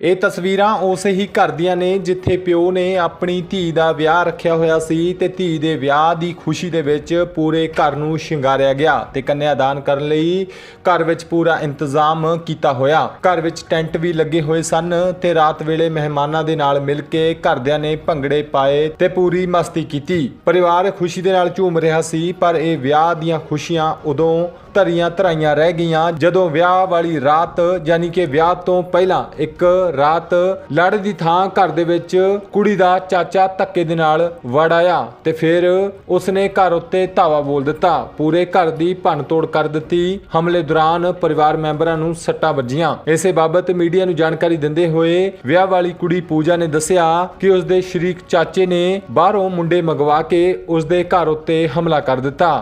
ਇਹ ਤਸਵੀਰਾਂ ਉਸੇ ਹੀ ਘਰ ਦੀਆਂ ਨੇ ਜਿੱਥੇ ਪਿਓ ਨੇ ਆਪਣੀ ਧੀ ਦਾ ਵਿਆਹ ਰੱਖਿਆ ਹੋਇਆ ਸੀ ਤੇ ਧੀ ਦੇ ਵਿਆਹ ਦੀ ਖੁਸ਼ੀ ਦੇ ਵਿੱਚ ਪੂਰੇ ਘਰ ਨੂੰ ਸ਼ਿੰਗਾਰਿਆ ਗਿਆ ਤੇ ਕੰਨਿਆਦਾਨ ਕਰਨ ਲਈ ਘਰ ਵਿੱਚ ਪੂਰਾ ਇੰਤਜ਼ਾਮ ਕੀਤਾ ਹੋਇਆ। ਘਰ ਵਿੱਚ ਟੈਂਟ ਵੀ ਲੱਗੇ ਹੋਏ ਸਨ ਤੇ ਰਾਤ ਵੇਲੇ ਮਹਿਮਾਨਾਂ ਦੇ ਨਾਲ ਮਿਲ ਕੇ ਘਰਦਿਆਂ ਨੇ ਭੰਗੜੇ ਪਾਏ ਤੇ ਪੂਰੀ ਮਸਤੀ ਕੀਤੀ। ਪਰਿਵਾਰ ਖੁਸ਼ੀ ਦੇ ਨਾਲ ਝੂਮ ਰਿਹਾ ਸੀ ਪਰ ਇਹ ਵਿਆਹ ਦੀਆਂ ਖੁਸ਼ੀਆਂ ਉਦੋਂ ਧਰੀਆਂ ਧਰਾਈਆਂ ਰਹਿ ਗਈਆਂ। ਜਦੋਂ ਵਿਆਹ ਵਾਲੀ ਰਾਤ, ਯਾਨੀ ਕਿ ਵਿਆਹ ਤੋਂ ਪਹਿਲਾਂ ਇੱਕ ਰਾਤ ਲੜ ਦੀ ਥਾਂ ਘਰ ਦੇ ਵਿੱਚ ਕੁੜੀ ਦਾ ਚਾਚਾ ਧੱਕੇ ਦੇ ਨਾਲ ਵੜ ਆਇਆ ਤੇ ਫਿਰ ਉਸਨੇ ਘਰ ਉੱਤੇ ਧਾਵਾ ਬੋਲ ਦਿੱਤਾ। ਪੂਰੇ ਘਰ ਦੀ ਭੰਨਤੋੜ ਕਰ ਦਿੱਤੀ। ਹਮਲੇ ਦੌਰਾਨ ਪਰਿਵਾਰ ਮੈਂਬਰਾਂ ਨੂੰ ਸੱਟਾਂ ਵੱਜੀਆਂ। ਇਸੇ ਬਾਬਤ ਮੀਡੀਆ ਨੂੰ ਜਾਣਕਾਰੀ ਦਿੰਦੇ ਹੋਏ ਵਿਆਹ ਵਾਲੀ ਕੁੜੀ ਪੂਜਾ ਨੇ ਦੱਸਿਆ ਕਿ ਉਸਦੇ ਸ਼ਰੀਕ ਚਾਚੇ ਨੇ ਬਾਹਰੋਂ ਮੁੰਡੇ ਮੰਗਵਾ ਕੇ ਉਸਦੇ ਘਰ ਉੱਤੇ ਹਮਲਾ ਕਰ ਦਿੱਤਾ।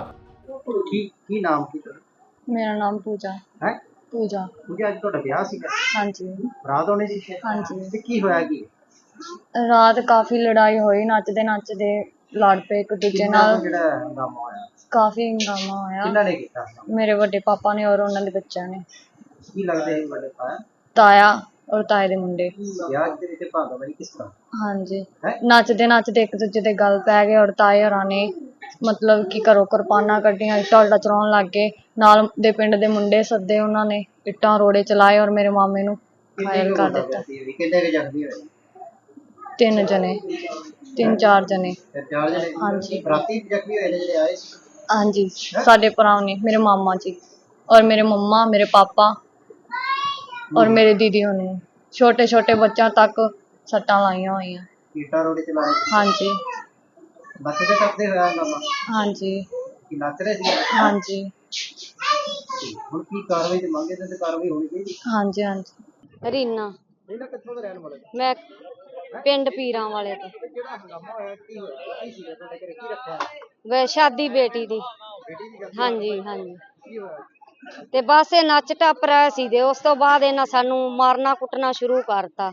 ਕੀ ਕੀ ਨਾਮ ਕੀ? ਮੇਰਾ ਨਾਮ ਪੂਜਾ। ਹੈ? ਪੂਜਾ। ਕਿਉਂਕਿ ਅੱਜ ਤੁਹਾਡਾ ਵਿਆਹ ਸੀਗਾ। ਹਾਂਜੀ। ਰਾਤ ਹੋਣੀ ਸੀ। ਹਾਂਜੀ। ਤੇ ਕੀ ਹੋਇਆ ਕੀ? ਰਾਤ ਕਾਫੀ ਲੜਾਈ ਹੋਈ ਨੱਚਦੇ ਨੱਚਦੇ ਲੜ ਪਏ ਇੱਕ ਦੂਜੇ ਨਾਲ। ਜਿਹੜਾ ਹੰਗਾਮਾ ਹੋਇਆ? ਕਾਫੀ ਹੰਗਾਮਾ ਹੋਇਆ। ਕਿੰਨਾ ਨੇ ਕੀਤਾ? ਮੇਰੇ ਵੱਡੇ ਪਾਪਾ ਨੇ ਔਰ ਉਹਨਾਂ ਦੇ ਬੱਚਿਆਂ ਨੇ। ਕੀ ਲੱਗਦਾ ਹੈ ਵੱਡੇ ਪਾਇਆ ਤਾਇਆ ਔਰ ਤਾਏ ਦੇ ਮੁੰਡੇ। ਵਿਆਹ ਦੇ ਵਿੱਚ ਭਾਗਾ ਕਿਸ ਤਰ੍ਹਾਂ? ਹਾਂਜੀ। ਹੈ? ਨੱਚਦੇ ਨੱਚਦੇ ਇੱਕ ਦੂਜੇ ਦੇ ਗਲ ਪੈ ਗਏ ਔਰ ਤਾਏ ਹੋਰਾਂ ਨੇ ਮਤਲਬ ਕਿ ਘਰੋਂ ਕਿਰਪਾਨਾਂ ਕੱਢੀਆਂ ਇੱਟਾਂ ਚਲਾਉਣ ਲੱਗ ਗਏ। ਨਾਲ ਦੇ ਪਿੰਡ ਦੇ ਮੁੰਡੇ ਸੱਦੇ ਉਹਨਾਂ ਨੇ ਇੱਟਾਂ ਰੋੜੇ ਚਲਾਏ ਔਰ ਮੇਰੇ ਮਾਮੇ ਨੂੰ ਘਾਇਲ ਕਰ ਦਿੱਤਾ। ਕਿੰਨੇ ਕੁ ਜ਼ਖਮੀ ਹੋਏ? ਤਿੰਨ ਜਣੇ। ਤਿੰਨ ਚਾਰ ਜਣੇ। ਤੇ ਚਾਰ ਜਣੇ? ਹਾਂਜੀ। ਰਾਤੀ ਜ਼ਖਮੀ ਹੋਏ ਨੇ ਜਿਹੜੇ ਆਏ ਸੀ? ਹਾਂਜੀ। ਸਾਡੇ ਭਰਾ ਨੇ ਮੇਰੇ ਮਾਮਾ ਜੀ ਔਰ ਮੇਰੇ ਮੰਮਾ ਮੇਰੇ ਪਾਪਾ ਔਰ ਮੇਰੇ ਦੀਦੀ ਹੋਣੇ। ਛੋਟੇ ਛੋਟੇ ਬੱਚਿਆਂ ਤੱਕ ਸੱਟਾਂ ਲਾਈਆਂ ਹੋਈਆਂ। ਕੀਟਾ ਰੋੜੇ ਚਲਾਏ? ਹਾਂਜੀ। ਨੱਚਦੇ ਟੱਪਦੇ ਹੋਇਆ ਹੰਗਾਮਾ ਹਾਂਜੀ। ਕੀ ਨੱਚ ਰਹੇ ਸੀ ਹਾਂਜੀ। ਹੁਣ ਕੀ ਕਾਰਵਾਈ ਤੇ ਮੰਗੇ ਤੇ ਕਾਰਵਾਈ ਹੋਣੀ ਚਾਹੀਦੀ? ਹਾਂਜੀ ਹਾਂਜੀ। ਰੀਨਾ। ਇਹਨਾਂ ਕਿੱਥੋਂ ਦੇ ਰਹਿਣ ਵਾਲੇ? ਮੈਂ ਪਿੰਡ ਪੀਰਾਂ ਵਾਲੇ ਤੋਂ। ਤੇ ਜਿਹੜਾ ਹੰਗਾਮਾ ਹੋਇਆ? ਕੀ ਹੋਇਆ? ਕੀ ਸੀਗਾ ਤੁਹਾਡੇ ਘਰੇ? ਕੀ ਰੱਖਿਆ? ਵੇ ਸ਼ਾਦੀ ਬੇਟੀ ਦੀ। ਬੇਟੀ ਦੀ ਗੱਲ ਹਾਂਜੀ ਹਾਂਜੀ। ਕੀ ਹੋਇਆ? ਤੇ ਬਸ ਇਹ ਨੱਚ ਟੱਪ ਰਹੇ ਸੀ ਤੇ ਉਸ ਤੋਂ ਬਾਅਦ ਇਹਨਾਂ ਸਾਨੂੰ ਮਾਰਨਾ ਕੁੱਟਣਾ ਸ਼ੁਰੂ ਕਰਤਾ।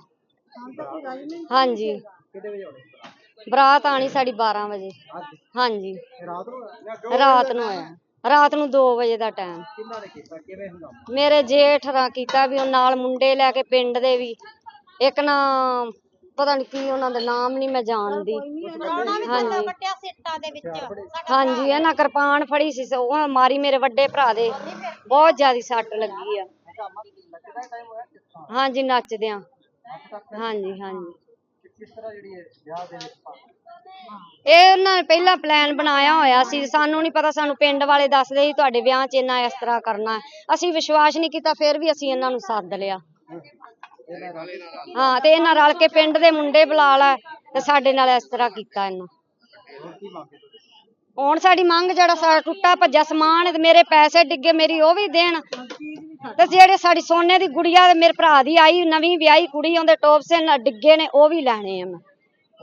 ਹਾਂਜੀ। ਕਿਹਦੇ ਵਜੇ ਹੋਣੇ? ਬਰਾਤ ਆਣੀ ਸਾਡੀ 12 ਵਜੇ। ਹਾਂਜੀ। ਰਾਤ ਨੂੰ ਹੋਇਆ? ਰਾਤ ਨੂੰ ਆਇਆ। ਰਾਤ ਨੂੰ 2 ਵਜੇ ਦਾ ਟਾਈਮ। ਕਿੰਨਾ ਨੇ ਕੀਤਾ ਕਿਵੇਂ ਹੰਗਾਮਾ ਮੇਰੇ ਜੇਠ ਰਾਂ ਕੀਤਾ ਵੀ ਉਹ ਨਾਲ ਮੁੰਡੇ ਲੈ ਕੇ ਪਿੰਡ ਦੇ ਵੀ। ਇੱਕ ਨਾ ਪਤਾ ਨਹੀਂ ਕੀ ਉਹਨਾਂ ਦਾ ਨਾਮ ਨਹੀਂ ਮੈਂ ਜਾਣਦੀ। ਹਾਂਜੀ। ਹਾਂਜੀ ਨਾ ਕਿਰਪਾਨ ਫੜੀ ਸੀ ਉਹ ਮਾਰੀ ਮੇਰੇ ਵੱਡੇ ਭਰਾ ਦੇ। ਬਹੁਤ ਜ਼ਿਆਦਾ ਸੱਟ ਲੱਗੀ ਆ। ਹਾਂਜੀ, ਨੱਚਦਿਆਂ। ਹਾਂਜੀ ਹਾਂਜੀ। ਕਿਸ ਤਰ੍ਹਾਂ ਜਿਹੜੀ ਹੈ ਵਿਆਹ ਦੇ ਵਿੱਚ ਪਾ- ਇਹ ਉਹਨਾਂ ਨੇ ਪਹਿਲਾਂ ਪਲਾਨ ਬਣਾਇਆ ਹੋਇਆ ਸੀ। ਸਾਨੂੰ ਨਹੀਂ ਪਤਾ ਸਾਨੂੰ ਪਿੰਡ ਵਾਲੇ ਦੱਸਦੇ ਸੀ ਤੁਹਾਡੇ ਵਿਆਹ 'ਚ ਇੰਨਾ ਇਸ ਤਰ੍ਹਾਂ ਕਰਨਾ ਹੈ। ਅਸੀਂ ਵਿਸ਼ਵਾਸ ਨਹੀਂ ਕੀਤਾ ਫਿਰ ਵੀ ਅਸੀਂ ਇਹਨਾਂ ਨੂੰ ਸੱਦ ਲਿਆ। ਹਾਂ ਤੇ ਇਹਨਾਂ ਰਲ ਕੇ ਪਿੰਡ ਦੇ ਮੁੰਡੇ ਬੁਲਾ ਲੈ ਤੇ ਸਾਡੇ ਨਾਲ ਇਸ ਤਰ੍ਹਾਂ ਕੀਤਾ ਇਹਨਾਂ। ਹੁਣ ਸਾਡੀ ਮੰਗ ਜਿਹੜਾ ਸਾਡਾ ਟੁੱਟਾ ਭੱਜਾ ਸਮਾਨ ਹੈ ਤੇ ਮੇਰੇ ਪੈਸੇ ਡਿੱਗੇ ਮੇਰੀ ਉਹ ਵੀ ਦੇਣ। ਤੇ ਜਿਹੜੇ ਸਾਡੀ ਸੋਨੇ ਦੀ ਗੁੜੀਆ ਤੇ ਮੇਰੇ ਭਰਾ ਦੀ ਆਈ ਨਵੀਂ ਵਿਆਹੀ ਕੁੜੀ ਉਹਦੇ ਟੋਪਸੇ ਨਾਲ ਡਿੱਗੇ ਨੇ ਉਹ ਵੀ ਲੈਣੇ ਆ ਮੈਂ।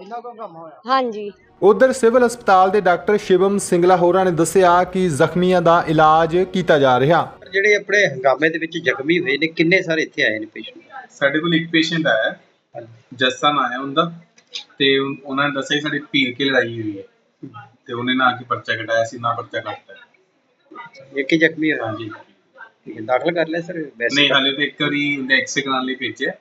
ਇੰਨਾ ਕੁ ਹੰਗਾਮਾ ਹੋਇਆ? ਹਾਂਜੀ। ਉਧਰ ਸਿਵਲ ਹਸਪਤਾਲ ਦੇ ਡਾਕਟਰ ਸ਼ਿਵਮ ਸਿੰਗਲਾ ਹੋਰਾਂ ਨੇ ਦੱਸਿਆ ਕਿ ਜ਼ਖਮੀਆਂ ਦਾ ਇਲਾਜ ਕੀਤਾ ਜਾ ਰਿਹਾ। ਜਿਹੜੇ ਆਪਣੇ ਹੰਗਾਮੇ ਦੇ ਵਿੱਚ ਜ਼ਖਮੀ ਹੋਏ ਨੇ ਕਿੰਨੇ ਸਾਰੇ ਇੱਥੇ ਆਏ ਨੇ ਪੇਸ਼ੈਂਟ ਸਾਡੇ ਕੋਲ ਇੱਕ ਪੇਸ਼ੈਂਟ ਆਇਆ ਹੈ। ਜੱਸਨ ਆਇਆ ਹੁੰਦਾ ਤੇ ਉਨ- ਉਹਨਾਂ ਨੇ ਦੱਸਿਆ ਕਿ ਸਾਡੀ ਪੀਰ ਕੇ ਲੜਾਈ ਹੋਈ ਹੈ। ਤੇ ਉਹਨੇ ਨਾ ਕਿ ਪਰਚਾ ਕਟਾਇਆ ਸੀ ਨਾ ਪਰਚਾ ਕੱਟਤਾ। ਇੱਕ ਹੀ ਜ਼ਖਮੀ ਹੋਇਆ? ਹਾਂਜੀ। ਠੀਕ ਹੈ ਦਾਖਲ ਕਰ ਲਿਆ ਸਰ ਵੈਸੇ ਨਹੀਂ ਹਾਲੇ ਤੇ ਇੱਕ ਵਾਰੀ ਐਕਸਰੇ ਕਰਾਉਣ ਲਈ ਭੇਜਿਆ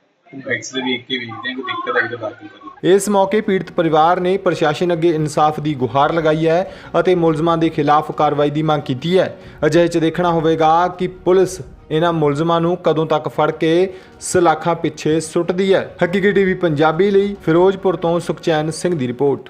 ਐਕਸਰੇ ਵੇਖ ਕੇ ਵੇਖਦੇ ਹਾਂ ਕੋਈ ਦਿੱਕਤ ਆਈ ਤਾਂ ਦਾਖਲ ਕਰੀਏ ਇਸ ਮੌਕੇ ਪੀੜਤ ਪਰਿਵਾਰ ਨੇ ਪ੍ਰਸ਼ਾਸਨ ਅੱਗੇ ਇਨਸਾਫ ਦੀ ਗੁਹਾਰ ਲਗਾਈ ਹੈ ਅਤੇ ਮੁਲਜ਼ਮਾਂ ਦੇ ਖਿਲਾਫ ਕਾਰਵਾਈ ਦੀ ਮੰਗ ਕੀਤੀ ਹੈ। ਅਜਿਹੇ 'ਚ ਦੇਖਣਾ ਹੋਵੇਗਾ ਕਿ ਪੁਲਿਸ ਇਹਨਾਂ ਮੁਲਜ਼ਮਾਂ ਨੂੰ ਕਦੋਂ ਤੱਕ ਫੜ ਕੇ ਸਲਾਖਾਂ ਪਿੱਛੇ ਸੁੱਟਦੀ ਹੈ। ਹਕੀਕੀ ਟੀਵੀ ਪੰਜਾਬੀ ਲਈ ਫਿਰੋਜ਼ਪੁਰ ਤੋਂ ਸੁਖਚੈਨ ਸਿੰਘ ਦੀ ਰਿਪੋਰਟ।